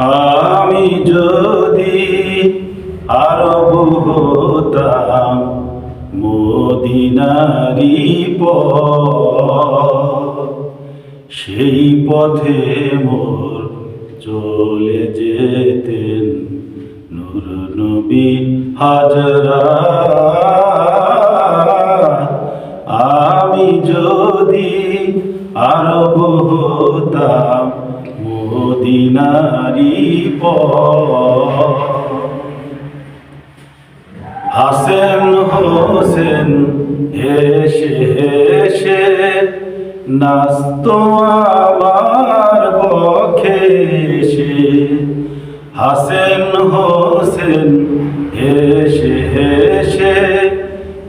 আমি যদি আরব হতাম মদিনারি সেই পথে মোর চলে যেতেন নূর নবী হাজরা। আমি যদি আরব হতাম মদিনারি হাসেন হোসেন হেসে হেসে নাস্ত আমার পক্ষে হাসেন হোসেন হেসে হেসে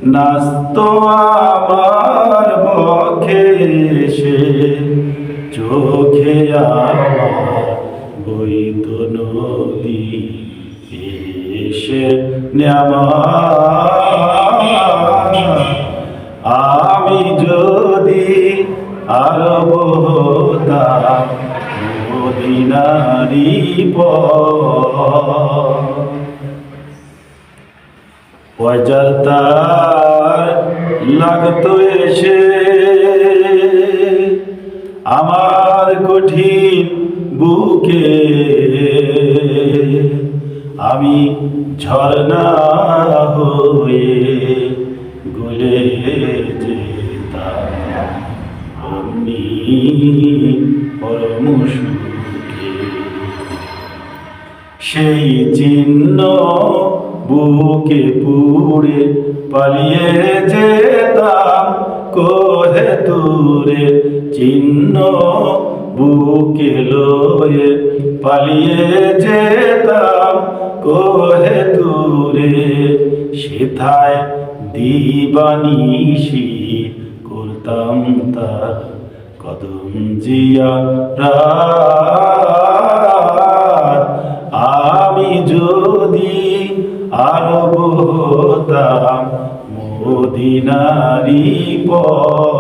নাস্ত বৈত নদী এসে আমি যদি আরব হতাম মদিনারি পয়জাল তার লাগতো এসে আমার কঠিন বুকে। আমি ঝর্ণা হয়ে গলে যেতাম অমনি সেই চিহ্ন বুকে পুড়ে পালিয়ে যেতাম, কোহে দূরে চিহ্ন পালিয়ে যেতাম, কোহে দূরে। সেথায় দিবানিসি করতাম তার কদম জিয়া আমি যদি আরব হতাম মদিনারি পথ